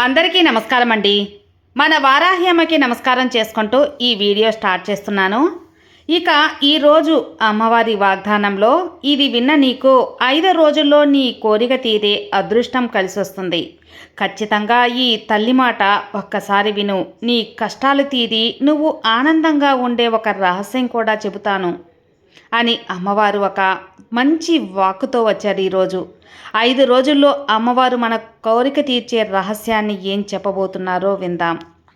అందరికీ నమస్కారం అండి. మన వారాహ్యమ్మకి నమస్కారం చేసుకుంటూ ఈ వీడియో స్టార్ట్ చేస్తున్నాను. ఇక ఈరోజు అమ్మవారి వాగ్దానంలో ఇది విన్న నీకు ఐదు రోజుల్లో నీ కోరిక తీరే అదృష్టం కలిసి వస్తుంది ఖచ్చితంగా ఈ తల్లి మాట ఒక్కసారి విను. నీ కష్టాలు తీరి నువ్వు ఆనందంగా ఉండే ఒక రహస్యం కూడా చెబుతాను. అని అమ్మవారు ఒక మంచి వాక్కుతో వచ్చారు ఈరోజు. ఐదు రోజుల్లో అమ్మవారు మన కోరిక తీర్చే రహస్యాన్ని ఏం చెప్పబోతున్నారో విందాం.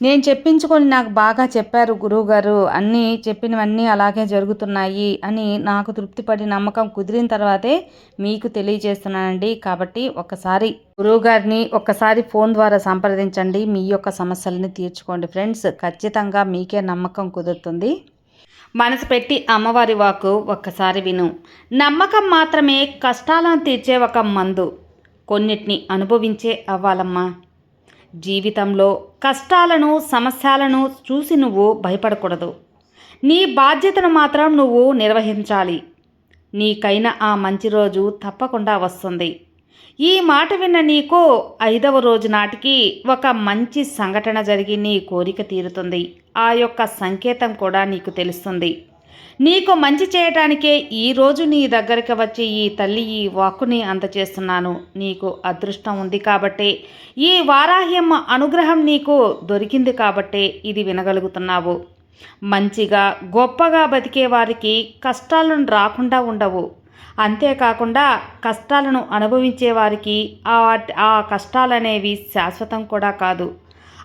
నేను చెప్పించుకొని నాకు బాగా చెప్పారు గురువుగారు. అన్నీ చెప్పినవన్నీ అలాగే జరుగుతున్నాయి అని నాకు తృప్తిపడి నమ్మకం కుదిరిన తర్వాతే మీకు తెలియజేస్తున్నానండి. కాబట్టి ఒకసారి గురువుగారిని ఒక్కసారి ఫోన్ ద్వారా సంప్రదించండి. మీ యొక్క సమస్యలని తీర్చుకోండి. ఫ్రెండ్స్ ఖచ్చితంగా మీకే నమ్మకం కుదురుతుంది. మనసు పెట్టి అమ్మవారి వాకు ఒక్కసారి విను. నమ్మకం మాత్రమే కష్టాలను తీర్చే ఒక మందు. కొన్నిటిని అనుభవించే అవ్వాలమ్మా. జీవితంలో కష్టాలను సమస్యలను చూసి నువ్వు భయపడకూడదు. నీ బాధ్యతను మాత్రం నువ్వు నిర్వహించాలి. నీకైన ఆ మంచి రోజు తప్పకుండా వస్తుంది. ఈ మాట విన్న నీకు ఐదవ రోజు నాటికి ఒక మంచి సంఘటన జరిగి నీ కోరిక తీరుతుంది. ఆ యొక్క సంకేతం కూడా నీకు తెలుస్తుంది. నీకు మంచి చేయటానికే ఈరోజు నీ దగ్గరికి వచ్చి ఈ తల్లి ఈ వాక్కుని అందచేస్తున్నాను. నీకు అదృష్టం ఉంది కాబట్టి ఈ వారాహ్యమ్మ అనుగ్రహం నీకు దొరికింది కాబట్టే ఇది వినగలుగుతున్నావు. మంచిగా గొప్పగా బతికే వారికి కష్టాలను రాకుండా ఉండవు. అంతేకాకుండా కష్టాలను అనుభవించే వారికి ఆ ఆ కష్టాలనేవి శాశ్వతం కూడా కాదు.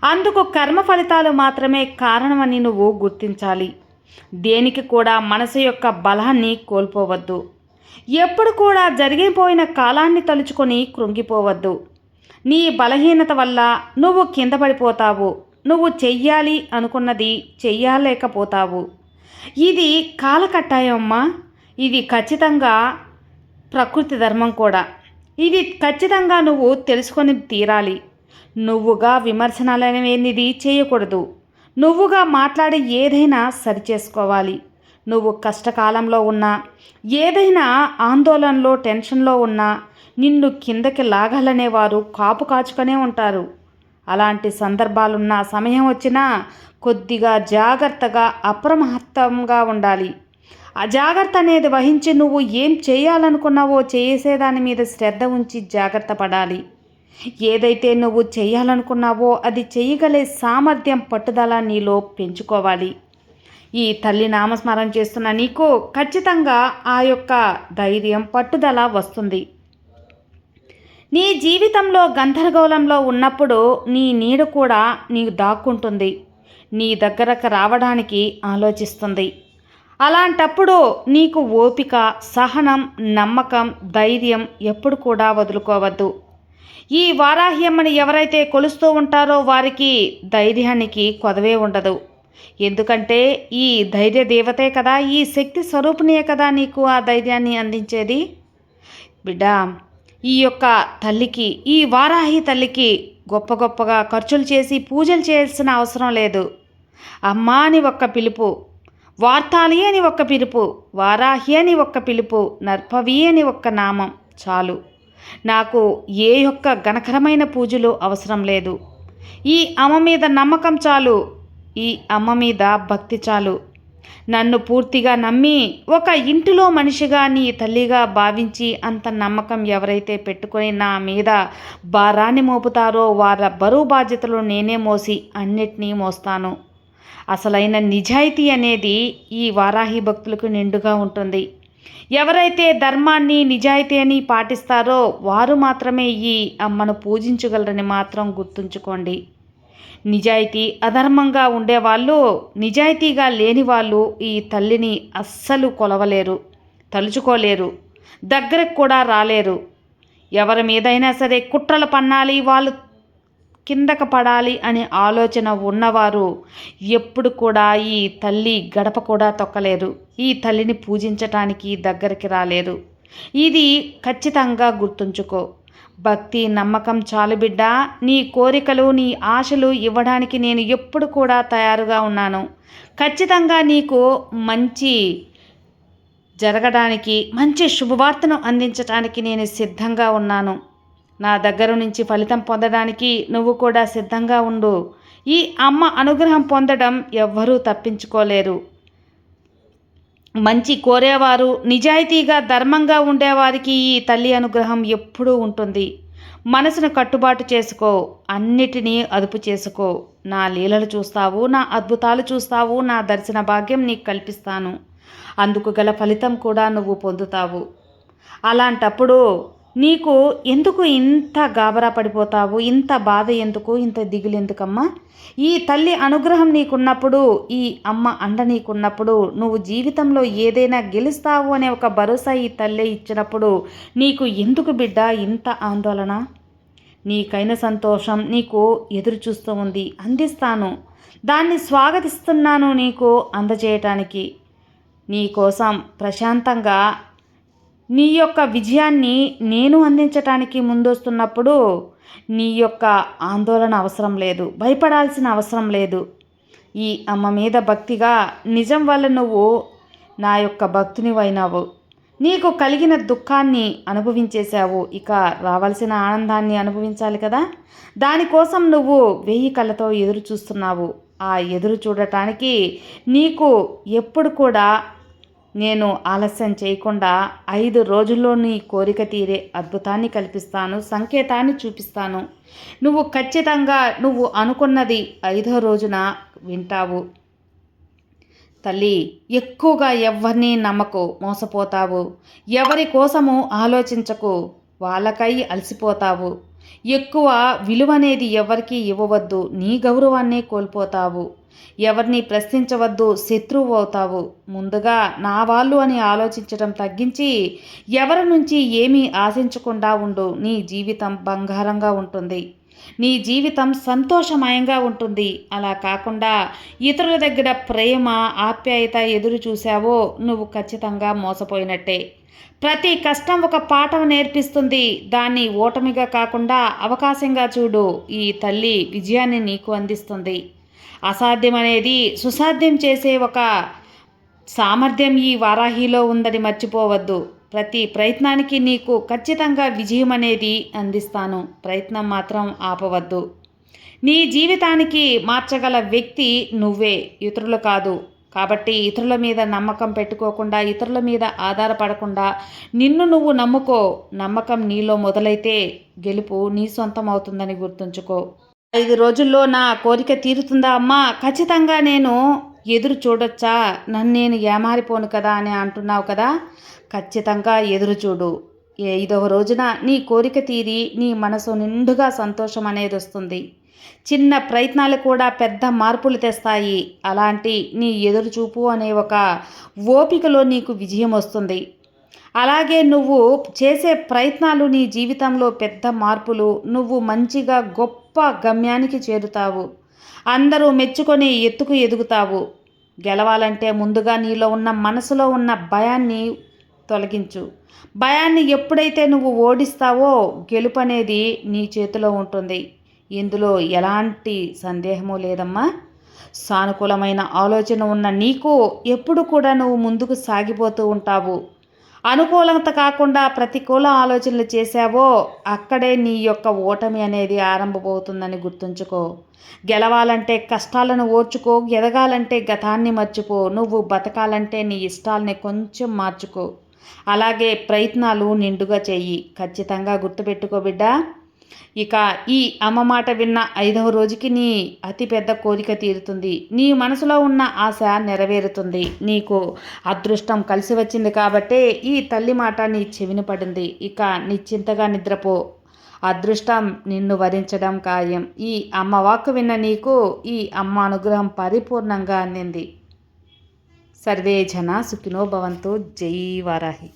అందుకు కర్మ ఫలితాలు మాత్రమే కారణమని నువ్వు గుర్తించాలి. దేనికి కూడా మనసు యొక్క బలాన్ని కోల్పోవద్దు. ఎప్పుడు కూడా జరిగిపోయిన కాలాన్ని తలుచుకొని కృంగిపోవద్దు. నీ బలహీనత వల్ల నువ్వు కింద పడిపోతావు. నువ్వు చెయ్యాలి అనుకున్నది చెయ్యలేకపోతావు. ఇది కాలకట్టాయమ్మా ఇది ఖచ్చితంగా ప్రకృతి ధర్మం కూడా. ఇది ఖచ్చితంగా నువ్వు తెలుసుకొని తీరాలి. నువ్వుగా విమర్శనాలనేది చేయకూడదు. నువ్వుగా మాట్లాడి ఏదైనా సరిచేసుకోవాలి. నువ్వు కష్టకాలంలో ఉన్నా ఏదైనా ఆందోళనలో టెన్షన్లో ఉన్నా నిన్ను కిందకి లాగాలనేవారు కాపు కాచుకనే ఉంటారు. అలాంటి సందర్భాలున్న సమయం వచ్చినా కొద్దిగా జాగ్రత్తగా అప్రమత్తంగా ఉండాలి. అజాగ్రత్త అనేది వహించి నువ్వు ఏం చేయాలనుకున్నావో చేసేదాని మీద శ్రద్ధ ఉంచి జాగ్రత్త పడాలి. ఏదైతే నువ్వు చేయాలనుకున్నావో అది చేయగలే సామర్థ్యం పట్టుదల నీలో పెంచుకోవాలి. ఈ తల్లి నామస్మరణ చేస్తున్న నీకు ఖచ్చితంగా ఆ యొక్క ధైర్యం పట్టుదల వస్తుంది. నీ జీవితంలో గందరగోళంలో ఉన్నప్పుడు నీ నీడ కూడా నీకు దాక్కుంటుంది. నీ దగ్గరకు రావడానికి ఆలోచిస్తుంది. అలాంటప్పుడు నీకు ఓపిక సహనం నమ్మకం ధైర్యం ఎప్పుడు కూడా వదులుకోవద్దు. ఈ వారాహ్యమ్మని ఎవరైతే కొలుస్తూ ఉంటారో వారికి ధైర్యానికి కొదవే ఉండదు. ఎందుకంటే ఈ ధైర్య దేవతే కదా ఈ శక్తి స్వరూపిణియే కదా నీకు ఆ ధైర్యాన్ని అందించేది. బిడ్డ ఈ యొక్క తల్లికి ఈ వారాహి తల్లికి గొప్ప గొప్పగా ఖర్చులు చేసి పూజలు చేయాల్సిన అవసరం లేదు. అమ్మా అని ఒక్క పిలుపు వార్తాలి అని ఒక్క పిలుపు వారాహి అని ఒక్క పిలుపు నర్పవి అని ఒక్క నామం చాలు. నాకు ఏ యొక్క ఘనకరమైన పూజలు అవసరం లేదు. ఈ అమ్మ మీద నమ్మకం చాలు. ఈ అమ్మ మీద భక్తి చాలు. నన్ను పూర్తిగా నమ్మి ఒక ఇంటిలో మనిషిగా నీ తల్లిగా భావించి అంత నమ్మకం ఎవరైతే పెట్టుకొని నా మీద భారాన్ని మోపుతారో వాళ్ళ బరువు బాధ్యతలు నేనే మోసి అన్నిటినీ మోస్తాను. అసలైన నిజాయితీ అనేది ఈ వారాహి భక్తులకు నిండుగా ఉంటుంది. ఎవరైతే ధర్మాన్ని నిజాయితీ అని పాటిస్తారో వారు మాత్రమే ఈ అమ్మను పూజించగలరని మాత్రం గుర్తుంచుకోండి. నిజాయితీ అధర్మంగా ఉండేవాళ్ళు నిజాయితీగా లేని వాళ్ళు ఈ తల్లిని అస్సలు కొలవలేరు తలుచుకోలేరు దగ్గరకు కూడా రాలేరు. ఎవరి మీదైనా సరే కుట్రలు పన్నాలి వాళ్ళు కిందకు పడాలి అనే ఆలోచన ఉన్నవారు ఎప్పుడు కూడా ఈ తల్లి గడప కూడా తొక్కలేరు ఈ తల్లిని పూజించటానికి దగ్గరికి రాలేరు ఇది ఖచ్చితంగా గుర్తుంచుకో. భక్తి నమ్మకం చాలు బిడ్డ. నీ కోరికలు నీ ఆశలు ఇవ్వడానికి నేను ఎప్పుడు కూడా తయారుగా ఉన్నాను. ఖచ్చితంగా నీకు మంచి జరగడానికి మంచి శుభవార్తను అందించడానికి నేను సిద్ధంగా ఉన్నాను. నా దగ్గర నుంచి ఫలితం పొందడానికి నువ్వు కూడా సిద్ధంగా ఉండు. ఈ అమ్మ అనుగ్రహం పొందడం ఎవ్వరూ తప్పించుకోలేరు. మంచి కోరేవారు నిజాయితీగా ధర్మంగా ఉండేవారికి ఈ తల్లి అనుగ్రహం ఎప్పుడూ ఉంటుంది. మనసును కట్టుబాటు చేసుకో అన్నిటినీ అదుపు చేసుకో. నా లీలలు చూస్తావు నా అద్భుతాలు చూస్తావు నా దర్శన భాగ్యం నీకు కల్పిస్తాను. అందుకు గల ఫలితం కూడా నువ్వు పొందుతావు. అలాంటప్పుడు నీకు ఎందుకు ఇంత గాబరా పడిపోతావు? ఇంత బాధ ఎందుకు? ఇంత దిగులు ఎందుకమ్మా? ఈ తల్లి అనుగ్రహం నీకున్నప్పుడు ఈ అమ్మ అండ నీకున్నప్పుడు నువ్వు జీవితంలో ఏదైనా గెలుస్తావు అనే ఒక భరోసా ఈ తల్లి ఇచ్చినప్పుడు నీకు ఎందుకు బిడ్డ ఇంత ఆందోళన? నీకైన సంతోషం నీకు ఎదురు చూస్తూ ఉంది అందిస్తాను. దాన్ని స్వాగతిస్తున్నాను నీకు అందజేయటానికి. నీకోసం ప్రశాంతంగా నీ యొక్క విజయాన్ని నేను అందించటానికి ముందొస్తున్నప్పుడు నీ యొక్క ఆందోళన అవసరం లేదు భయపడాల్సిన అవసరం లేదు. ఈ అమ్మ మీద భక్తిగా నిజం వల్ల నువ్వు నా యొక్క భక్తునివైనావు. నీకు కలిగిన దుఃఖాన్ని అనుభవించేశావు. ఇక రావాల్సిన ఆనందాన్ని అనుభవించాలి కదా? దానికోసం నువ్వు వెయ్యి కళ్ళతో ఎదురు చూస్తున్నావు ఆ ఎదురు చూడటానికి నీకు ఎప్పుడు కూడా నేను ఆలస్యం చేయకుండా ఐదు రోజుల్లో నీ కోరిక తీరే అద్భుతాన్ని కల్పిస్తాను సంకేతాన్ని చూపిస్తాను. నువ్వు ఖచ్చితంగా నువ్వు అనుకున్నది ఐదో రోజున వింటావు. తల్లి ఎక్కువగా ఎవరిని నమ్మకు మోసపోతావు. ఎవరి కోసము ఆలోచించకు వాళ్ళకై అలసిపోతావు. ఎక్కువ విలువనేది ఎవరికీ ఇవ్వవద్దు నీ గౌరవాన్నే కోల్పోతావు. ఎవరిని ప్రశ్నించవద్దు శత్రువు అవుతావు. ముందుగా నా వాళ్ళు అని ఆలోచించడం తగ్గించి ఎవరి నుంచి ఏమీ ఆశించకుండా ఉండు. నీ జీవితం బంగారంగా ఉంటుంది. నీ జీవితం సంతోషమయంగా ఉంటుంది. అలా కాకుండా ఇతరుల దగ్గర ప్రేమ ఆప్యాయత ఎదురు చూసావో నువ్వు ఖచ్చితంగా మోసపోయినట్టే. ప్రతి కష్టం ఒక పాఠం నేర్పిస్తుంది. దాన్ని ఓటమిగా కాకుండా అవకాశంగా చూడు. ఈ తల్లి విజయాన్ని నీకు అందిస్తుంది. అసాధ్యం అనేది సుసాధ్యం చేసే ఒక సామర్థ్యం ఈ వారాహిలో ఉందని మర్చిపోవద్దు. ప్రతి ప్రయత్నానికి నీకు ఖచ్చితంగా విజయం అనేది అందిస్తాను. ప్రయత్నం మాత్రం ఆపవద్దు. నీ జీవితానికి మార్చగల వ్యక్తి నువ్వే ఇతరులు కాదు. కాబట్టి ఇతరుల మీద నమ్మకం పెట్టుకోకుండా ఇతరుల మీద ఆధారపడకుండా నిన్ను నువ్వు నమ్ముకో. నమ్మకం నీలో మొదలైతే గెలుపు నీ సొంతం అవుతుందని గుర్తుంచుకో. ఐదు రోజుల్లో నా కోరిక తీరుతుందా అమ్మా? ఖచ్చితంగా నేను ఎదురు చూడొచ్చా? నన్ను నేను ఏమారిపోను కదా అని అంటున్నావు కదా? ఖచ్చితంగా ఎదురు చూడు. ఐదవ రోజున నీ కోరిక తీరి నీ మనసు నిండుగా సంతోషం అనేది వస్తుంది. చిన్న ప్రయత్నాలు కూడా పెద్ద మార్పులు తెస్తాయి. అలాంటి నీ ఎదురుచూపు అనే ఒక ఓపికలో నీకు విజయం వస్తుంది. అలాగే నువ్వు చేసే ప్రయత్నాలు నీ జీవితంలో పెద్ద మార్పులు నువ్వు మంచిగా గొప్ప గమ్యానికి చేరుతావు. అందరూ మెచ్చుకొని ఎత్తుకు ఎదుగుతావు. గెలవాలంటే ముందుగా నీలో ఉన్న మనసులో ఉన్న భయాన్ని తొలగించు. భయాన్ని ఎప్పుడైతే నువ్వు ఓడిస్తావో గెలుపు అనేది నీ చేతిలో ఉంటుంది. ఇందులో ఎలాంటి సందేహము లేదమ్మా. సానుకూలమైన ఆలోచన ఉన్న నీకు ఎప్పుడు కూడా నువ్వు ముందుకు సాగిపోతూ ఉంటావు. అనుకూలత కాకుండా ప్రతికూల ఆలోచనలు చేశావో అక్కడే నీ యొక్క ఓటమి అనేది ఆరంభమవుతుందని గుర్తుంచుకో. గెలవాలంటే కష్టాలను ఓర్చుకో ఎదగాలంటే గతాన్ని మర్చిపో నువ్వు బతకాలంటే నీ ఇష్టాలని కొంచెం మార్చుకో. అలాగే ప్రయత్నాలు నిండుగా చెయ్యి ఖచ్చితంగా గుర్తుపెట్టుకో బిడ్డా. ఇక ఈ అమ్మ మాట విన్న ఐదవ రోజుకి నీ అతిపెద్ద కోరిక తీరుతుంది. నీ మనసులో ఉన్న ఆశ నెరవేరుతుంది. నీకు అదృష్టం కలిసి వచ్చింది కాబట్టే ఈ తల్లి మాట నీ చెవిన పడింది. ఇక నిశ్చింతగా నిద్రపో. అదృష్టం నిన్ను వరించడం ఖాయం. ఈ అమ్మ వాక్కు విన్న నీకు ఈ అమ్మ అనుగ్రహం పరిపూర్ణంగా అందింది. సర్వే జన సుఖినో భవంతు. జై వారాహి.